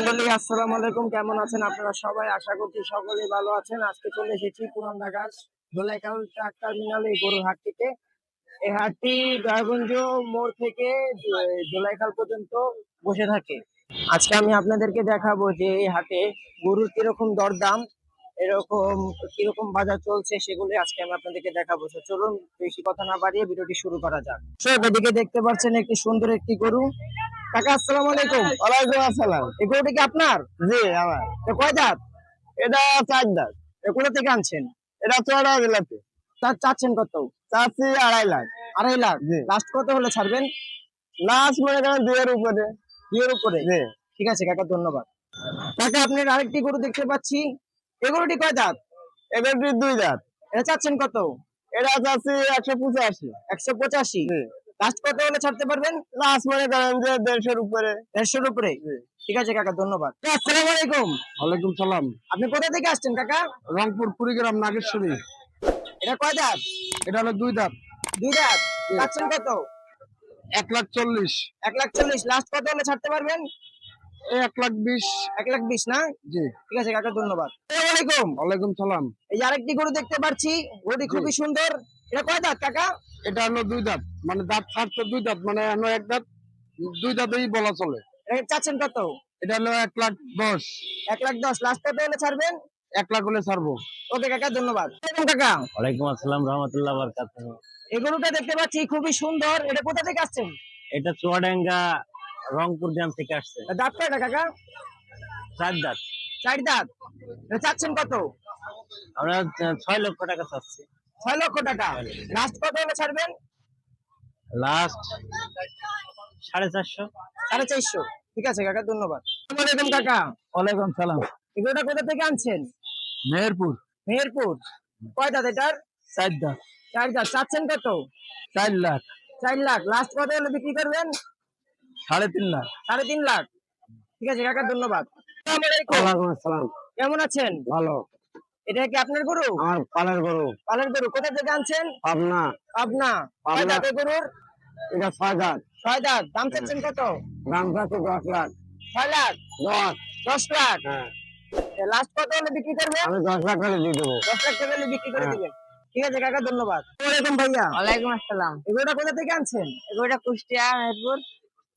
মন্ডলী আসসালামু আলাইকুম। কেমন আছেন আপনারা সবাই? আশা করছি সকলেই ভালো আছেন। আজকে চলে এসেছি পুরান ঢাকার ধোলাইকাল ট্রাক টার্মিনালে এই গরুর হাটটিতে এই হাটটি গায়গঞ্জ মোড় থেকে আহ, পর্যন্ত বসে থাকে। আজকে আমি আপনাদেরকে দেখাবো যে এই হাটে গরুর কীরকম দরদাম এরকম কীরকম বাজার চলছে সেগুলি আজকে আমি আপনাদেরকে দেখাবো। চলুন বেশি কথা না বাড়িয়ে ভিডিওটি শুরু করা যাক। এদিকে দেখতে পাচ্ছেন একটি সুন্দর একটি গরু। কাকা আসসালামু আলাইকুম। ওয়ালাইকুম আসসালাম। এই গরুটি কি আপনার? জি আমার। কয় দাঁত? এটা চার দাঁত। এ কোথা থেকে আনছেন? এটা চড়া জেলাতে। তার চাচ্ছেন কত? চাচ্ছি আড়াই লাখ। আড়াই লাখ? লাস্ট কত হলে ছাড়বেন? লাস্ট মনে করেন দুইয়ের উপরে। বিয়ের উপরে? ঠিক আছে কাকা ধন্যবাদ। কাকা আপনার আরেকটি গরু দেখতে পাচ্ছি। এই গরুটি কয় দাঁত? এদের দুই দাঁত। এটা চাচ্ছেন কত? এটা চাচ্ছি একশো পঁচাশি। একশো পঁচাশি। লাস্ট কত হলে ছাড়তে পারবেন? লাস্ট মানে যে দেড়শোর উপরে। দেড়শোর উপরে ঠিক আছে কাকা ধন্যবাদ। আসসালাম আলাইকুম। ওয়ালাইকুম সালাম। আপনি কোথা থেকে আসছেন কাকা? রংপুর কুড়িগ্রাম নাগেশ্বরী। এটা কয় দাঁত? এটা হলো দুই দাঁত। দুই দাঁত? চাচ্ছেন কত? এক লাখ চল্লিশ। এক লাখ চল্লিশ। লাস্ট কত হলে ছাড়তে পারবেন? এক লাখ বিশ। এক লাখ বিশ না? জি। ঠিক আছে কাকা ধন্যবাদ। আসসালামু ওয়ালাইকুম সালাম। এই যে আরেকটি গরু দেখতে পাচ্ছি গরুটি খুবই সুন্দর। এটা কয় দাঁত কাকা? এটা হলো দুই দাঁত। মানে দাঁত ছাড়ছে দুই দাঁত মানে এখনও এক দাঁত দুই দাঁতেই বলা চলে। চাচ্ছেন কত? এটা হলো এক লাখ দশ। এক লাখ দশ। লাস্ট কত হলে ছাড়বেন? এক লাখ হলে ছাড়বো। ওকে কাকা ধন্যবাদ। কাকা। ওয়ালাইকুম আসসালাম রহমতুল্লাহ বরকাত এই গরুটা দেখতে পাচ্ছি খুবই সুন্দর। এটা কোথা থেকে আসছেন? এটা চুয়াডাঙ্গা রংপুর গ্রাম থেকে আসছে। দাঁত কয়টা কাকা? চার দাঁত। চার দাঁত? চাচ্ছেন কত? আমরা ছয় লক্ষ টাকা চাচ্ছি। ছয় লক্ষ টাকা। লাস্ট কত হলে ছাড়বেন? লাস্ট সাড়ে চারশো। সাড়ে চারশো। ঠিক আছে কাকা ধন্যবাদ। আসসালামু আলাইকুম কাকা। ওয়ালাইকুম সালাম। এই গরুটা কোথা থেকে আনছেন? মেহেরপুর। মেহেরপুর। কয় দাঁত এটার? চার দাঁত। চার দাঁত। চাচ্ছেন কত? চার লাখ। চার লাখ। লাস্ট কত হলে বিক্রি করবেন? সাড়ে তিন লাখ। সাড়ে তিন লাখ। ঠিক আছে কাকা ধন্যবাদ। ওয়ালাইকুম আসসালাম। কেমন আছেন? ভালো। এটা কি আপনার গরু? আমার পালের গরু। পালের গরু। কোথা থেকে আনছেন? পাবনা। পাবনা। পাবনা। গরুর এটা ছয় দাঁত ছয় দাঁত দাম চাচ্ছেন কত? দাম চাচ্ছে দশ লাখ। ছয় লাখ? দশ। দশ লাখ? হ্যাঁ। লাস্ট কত হলে বিক্রি আমি দশ লাখ করে দিয়ে দেবো। দশ লাখ টাকা হলে বিক্রি করে হ্যাঁ। দিবেন। ঠিক আছে কাকা ধন্যবাদ। ওয়ালাইকুম ভাইয়া। ওয়ালাইকুম আসসালাম। এগুলোটা কোথা থেকে আনছেন? এগুলোটা কুষ্টিয়া মেহেরপুর।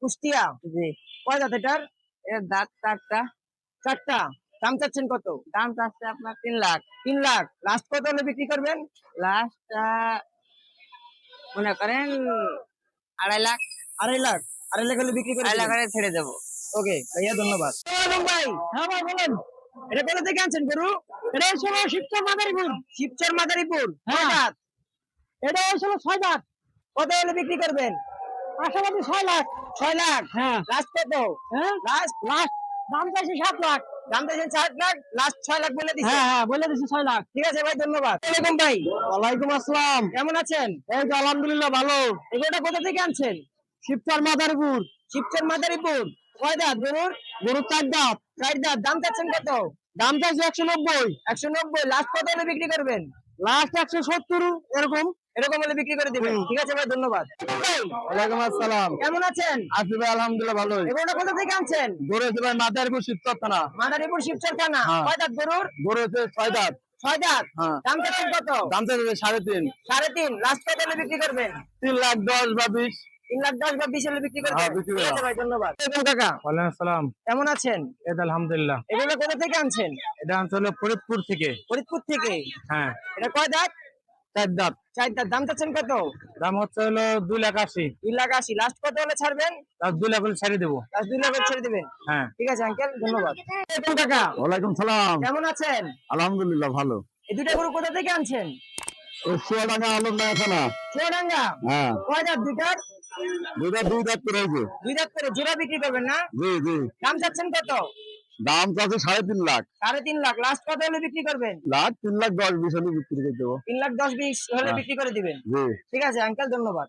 কুষ্টিয়া? জি। কয় দাঁত এটার? এর দাঁত চারটা। চারটা? দাম চাচ্ছেন কত? দাম চাচ্ছে আপনার তিন লাখ। তিন লাখ। লাস্ট কত হলে বিক্রি করবেন? লাস্টটা মনে করেন আড়াই লাখ। আড়াই লাখ। আড়াই লাখ হলে বিক্রি করে আড়াই লাখ। ছেড়ে দেবো। ওকে ভাইয়া ধন্যবাদ। ভাই হ্যাঁ ভাই বলেন। এটা কোথা থেকে আনছেন গরু? এটা হলো শিবচর মাদারীপুর। শিবচর মাদারীপুর। হ্যাঁ। এটা হলো ছয় কত হলে বিক্রি করবেন? আশাবাদী ছয় লাখ ছয় লাখ। হ্যাঁ। লাস্ট কত হ্যাঁ? লাস্ট লাস্ট দাম চাইছে সাত লাখ। দাম চাইছেন সাত লাখ লাস্ট ছয় লাখ বলে দিচ্ছে হ্যাঁ হ্যাঁ বলে দিচ্ছে ছয় লাখ। ঠিক আছে ভাই ধন্যবাদ। ওয়ালাইকুম ভাই। ওয়ালাইকুম আসসালাম। কেমন আছেন? এই তো আলহামদুলিল্লাহ ভালো। এগুলোটা কোথা থেকে আনছেন? শিবচর মাদারীপুর। শিবচর মাদারীপুর। কয় দাঁত? গরুর? গরু চার দাঁত। চার দাঁত। দাম চাচ্ছেন কত? দাম চাইছে একশো নব্বই। একশো নব্বই। লাস্ট কত বিক্রি করবেন? লাস্ট একশো সত্তর এরকম। এরকম হলে বিক্রি করে দিবেন। ঠিক আছে ভাই ধন্যবাদ। ওয়ালাইকুম আসসালাম। কেমন আছেন? আছি ভাই আলহামদুলিল্লাহ ভালোই। এগুলোটা কোথা থেকে আনছেন? গরু হচ্ছে ভাই মাদারীপুর শিবচর থানা। মাদারীপুর শিবচর থানা। হ্যাঁ। কয় দাঁত গরুর? গরু হচ্ছে ছয় দাঁত। ছয় দাঁত? হ্যাঁ। দাম চাচ্ছেন কত? দাম সাড়ে তিন। সাড়ে তিন। লাস্ট কত হলে বিক্রি করবেন? তিন লাখ দশ বা বিশ। তিন লাখ দশ বা বিশ হলে বিক্রি হ্যাঁ, করবেন ঠিক আছে ভাই ধন্যবাদ। ওয়ালাইকুম কাকা। ওয়ালাইকুম আসসালাম। কেমন আছেন? আলহামদুলিল্লাহ। এগুলো কোথা থেকে আনছেন? এটা অঞ্চল ফরিদপুর থেকে। ফরিদপুর থেকে? হ্যাঁ। এটা কয় দাঁত? চার দাঁত চার দাঁত দাম চাচ্ছেন কত? দাম হচ্ছে হলো দুই লাখ আশি। দুই লাখ আশি। লাস্ট কত হলে ছাড়বেন? দুই লাখ হলে ছাড়িয়ে দেবো। দুই লাখ ছেড়ে দিবেন? হ্যাঁ। ঠিক আছে আঙ্কেল ধন্যবাদ। কাকা ওয়ালাইকুম সালাম। কেমন আছেন? আলহামদুলিল্লাহ ভালো। এই দুটা গরু কোথা থেকে আনছেন? ওই চুয়াডাঙ্গা আলম থানা। চুয়াডাঙ্গা? হ্যাঁ। কয় দাঁত দুইটা? দুই দাঁত করে দুই দাঁত করে জোড়া বিক্রি করবেন না? জি জি। দাম চাচ্ছেন কত? দাম চাচ্ছে সাড়ে তিন লাখ। সাড়ে তিন লাখ। লাস্ট কত হলে বিক্রি করবেন? লাখ তিন লাখ দশ বিশ হলে বিক্রি করে দেবো। তিন লাখ দশ বিশ হলে হ্যাঁ। বিক্রি করে দিবেন। ঠিক আছে আঙ্কেল ধন্যবাদ।